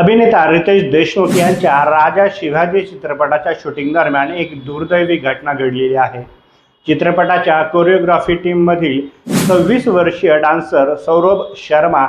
अभिनेता रितेश देशमुख यांच्या राजा शिवाजी चित्रपटाच्या शूटिंग दरम्यान एक दुर्दैवी घटना घडलेली आहे. चित्रपटाच्या कोरिओग्राफी टीममधील सव्वीस वर्षीय डान्सर सौरभ शर्मा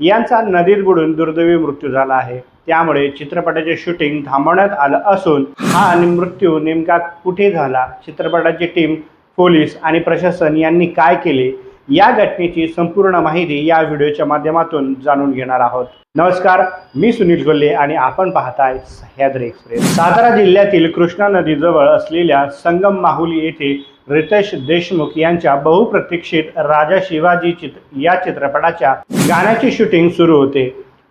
यांचा नदीत बुडून दुर्दैवी मृत्यू झाला आहे. त्यामुळे चित्रपटाचे शूटिंग थांबवण्यात आलं असून हा मृत्यू नेमका कुठे झाला? चित्रपटाची टीम पोलीस आणि प्रशासन यांनी काय केले? या घटनेची संपूर्ण माहिती या व्हिडिओच्या माध्यमातून जाणून घेणार आहोत. नमस्कार मी सुनील गोल्ले आणि आपण पाहताय सह्याद्री एक्सप्रेस. सातारा जिल्ह्यातील कृष्णा नदीजवळ असलेल्या संगम माहुली येथे रितेश देशमुख यांच्या बहुप्रतीक्षित राजा शिवाजी चित्र या चित्रपटाच्या गाण्याची शूटिंग सुरू होते.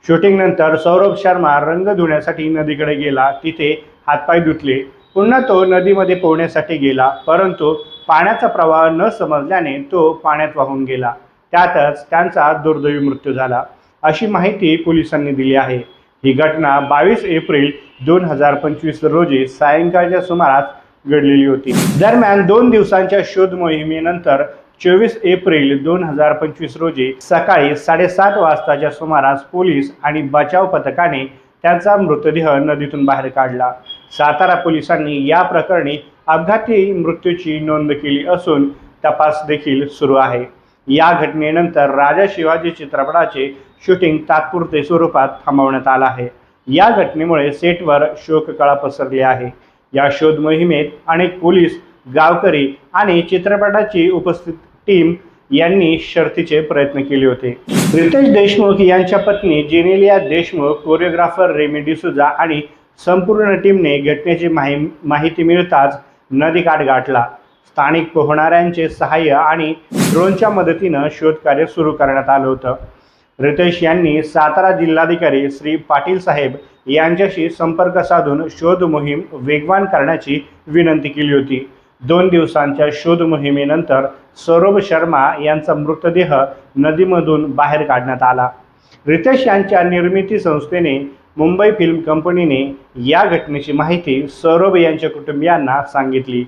शूटिंग नंतर सौरभ शर्मा रंग धुण्यासाठी नदीकडे गेला तिथे हातपाय धुतले. पुन्हा तो नदीमध्ये पोहण्यासाठी गेला परंतु पाण्याचा प्रवाह न समजल्याने तो पाण्यात वाहून गेला. त्यातच त्यांचा दुर्दैवी मृत्यू झाला. अशी माहिती पोलिसांनी दिली आहे. ही घटना बावीस एप्रिल दोन हजार पंचवीस रोजी सायंकाळच्या सुमारास घडलेली होती. दरम्यान दोन दिवसांच्या शोध मोहिमेनंतर चोवीस एप्रिल दोन हजार पंचवीस रोजी सकाळी साडेसात वाजताच्या सुमारास पोलीस आणि बचाव पथकाने त्यांचा मृतदेह नदीतून बाहेर काढला. सातारा पोलिसांनी या प्रकरणी अपघाती मृत्यूची नोंद केली असून तपास देखील सुरू आहे. या घटनेनंतर राजा शिवाजी चित्रपटाचे शूटिंग तात्पुरते स्वरूपात थांबवण्यात आलं आहे. या घटनेमुळे सेटवर शोककळा पसरली आहे. या शोध मोहिमेत अनेक पोलीस गावकरी आणि चित्रपटाची उपस्थित टीम यांनी शर्थीचे प्रयत्न केले होते. रितेश देशमुख यांच्या पत्नी जेनेलिया देशमुख कोरिओग्राफर रेमी डिसुजा आणि संपूर्ण टीमने घटनेची माहि माहिती मिळताच नदीकाठ गाठला. स्थानिक पोहणाऱ्यांचे सहाय्य आणि ड्रोनच्या मदतीनं शोधकार्य सुरू करण्यात आलं होतं. रितेश यांनी सातारा जिल्हाधिकारी श्री पाटील साहेब यांच्याशी संपर्क साधून शोध मोहीम वेगवान करण्याची विनंती केली होती. दोन दिवसांच्या शोध मोहिमेनंतर सौरभ शर्मा यांचा मृतदेह नदीमधून बाहेर काढण्यात आला. रितेश यांच्या निर्मिती संस्थेने मुंबई फिल्म कंपनीने या घटनेची माहिती सौरभ यांच्या कुटुंबियांना सांगितली.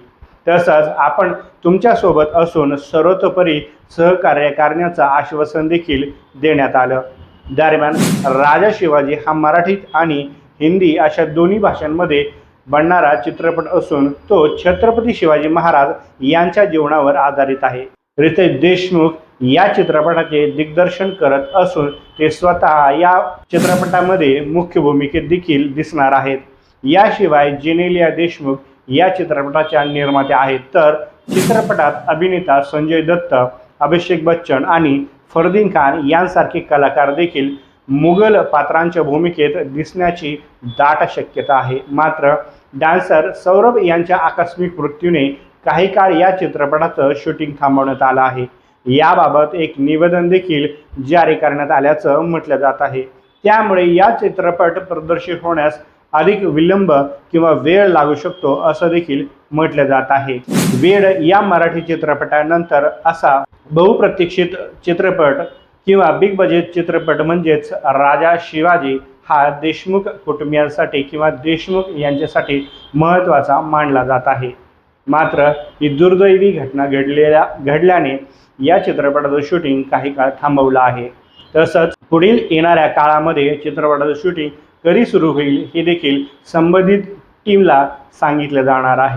तसंच आपण तुमच्यासोबत असून सर्वतोपरी सहकार्य करण्याचं आश्वासन देखील देण्यात आलं. दरम्यान राजा शिवाजी हा मराठीत आणि हिंदी अशा दोन्ही भाषांमध्ये बनणारा चित्रपट असून तो छत्रपती शिवाजी महाराज यांच्या जीवनावर आधारित आहे. रितेश देशमुख या चित्रपटाचे दिग्दर्शन करत असून ते स्वतः या चित्रपटामध्ये मुख्य भूमिकेत देखील दिसणार आहेत. याशिवाय जेनेलिया देशमुख या चित्रपटाच्या निर्मात्या आहेत. तर चित्रपटात अभिनेता संजय दत्त अभिषेक बच्चन आणि फरदीन खान यांसारखे कलाकार देखील मुघल पात्रांच्या भूमिकेत दिसण्याची दाट शक्यता आहे. मात्र डान्सर सौरभ यांच्या आकस्मिक मृत्यूने काही काळ या चित्रपटाचं शूटिंग थांबवण्यात आलं आहे. याबाबत एक निवेदन देखील जारी करण्यात आल्याचं म्हटलं जात आहे. त्यामुळे या चित्रपट प्रदर्शित होण्यास अधिक विलंब किंवा वेळ लागू शकतो असं देखील म्हटलं जात आहे. वेळ या मराठी चित्रपटानंतर असा बहुप्रतीक्षित चित्रपट किंवा बिग बजेट चित्रपट म्हणजेच राजा शिवाजी हा देशमुख कुटुंबियांसाठी किंवा देशमुख यांच्यासाठी महत्त्वाचा मानला जात आहे. मात्र ही दुर्दैवी घटना घडलेल्या घडल्याने या चित्रपटाचं शूटिंग काही काळ थांबवलं आहे. तसंच पुढील येणाऱ्या काळामध्ये चित्रपटाचं शूटिंग कधी सुरू होईल हे देखील संबंधित टीमला सांगितलं जाणार आहे.